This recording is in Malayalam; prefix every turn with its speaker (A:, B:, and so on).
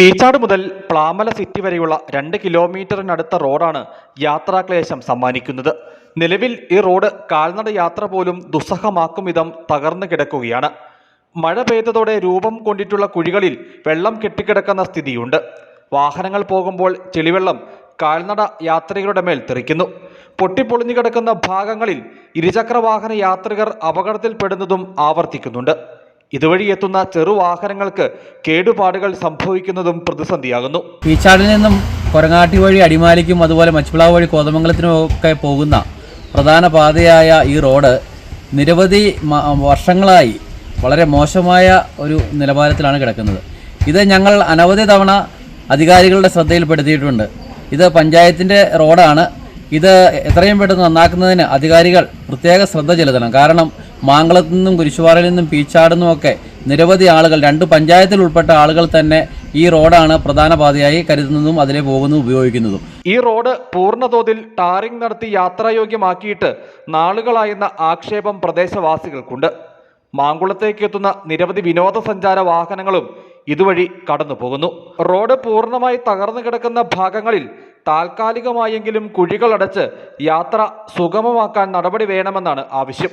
A: പീച്ചാട് മുതൽ പ്ലാമല സിറ്റി വരെയുള്ള രണ്ട് കിലോമീറ്ററിനടുത്ത റോഡാണ് യാത്രാക്ലേശം സമ്മാനിക്കുന്നത്. നിലവിൽ ഈ റോഡ് കാൽനട യാത്ര പോലും ദുസ്സഹമാക്കും വിധം തകർന്നു കിടക്കുകയാണ്. മഴ പെയ്തതോടെ രൂപം കൊണ്ടിട്ടുള്ള കുഴികളിൽ വെള്ളം കെട്ടിക്കിടക്കുന്ന സ്ഥിതിയുണ്ട്. വാഹനങ്ങൾ പോകുമ്പോൾ ചെളിവെള്ളം കാൽനട യാത്രികരുടെ മേൽ തെറിക്കുന്നു. പൊട്ടിപ്പൊളിഞ്ഞു കിടക്കുന്ന ഭാഗങ്ങളിൽ ഇരുചക്ര വാഹന യാത്രികർ അപകടത്തിൽപ്പെടുന്നതും ആവർത്തിക്കുന്നുണ്ട്. ഇതുവഴി എത്തുന്ന ചെറുവാഹനങ്ങൾക്ക് കേടുപാടുകൾ സംഭവിക്കുന്നതും പ്രതിസന്ധിയാകുന്നു.
B: പീച്ചാടിൽ നിന്നും കൊരങ്ങാട്ടി വഴി അടിമാലിക്കും അതുപോലെ മച്ചുപ്ലാവ് വഴി കോതമംഗലത്തിനും ഒക്കെ പോകുന്ന പ്രധാന പാതയായ ഈ റോഡ് നിരവധി വർഷങ്ങളായി വളരെ മോശമായ ഒരു നിലവാരത്തിലാണ് കിടക്കുന്നത്. ഇത് ഞങ്ങൾ അനവധി തവണ അധികാരികളുടെ ശ്രദ്ധയിൽപ്പെടുത്തിയിട്ടുണ്ട്. ഇത് പഞ്ചായത്തിന്റെ റോഡാണ്. ഇത് എത്രയും പെട്ടെന്ന് നന്നാക്കുന്നതിന് അധികാരികൾ പ്രത്യേക ശ്രദ്ധ ചെലുത്തണം. കാരണം മാങ്കളത്തു നിന്നും കുരിശുപാറയിൽ നിന്നും പീച്ചാട് നിന്നുമൊക്കെ നിരവധി ആളുകൾ രണ്ട് പഞ്ചായത്തിൽ ഉൾപ്പെട്ട ആളുകൾ തന്നെ ഈ റോഡാണ് പ്രധാന പാതയായി കരുതുന്നതും അതിലെ പോകുന്നതും ഉപയോഗിക്കുന്നതും.
A: ഈ റോഡ് പൂർണതോതിൽ ടാറിംഗ് നടത്തി യാത്രായോഗ്യമാക്കിയിട്ട് നാളുകളായെന്ന ആക്ഷേപം പ്രദേശവാസികൾക്കുണ്ട്. മാങ്കുളത്തേക്ക് എത്തുന്ന നിരവധി വിനോദസഞ്ചാര വാഹനങ്ങളും ഇതുവഴി കടന്നു പോകുന്നു റോഡ് പൂർണമായി തകർന്നു കിടക്കുന്ന ഭാഗങ്ങളിൽ താൽക്കാലികമായെങ്കിലും കുഴികളടച്ച് യാത്ര സുഗമമാക്കാൻ നടപടി വേണമെന്നാണ് ആവശ്യം.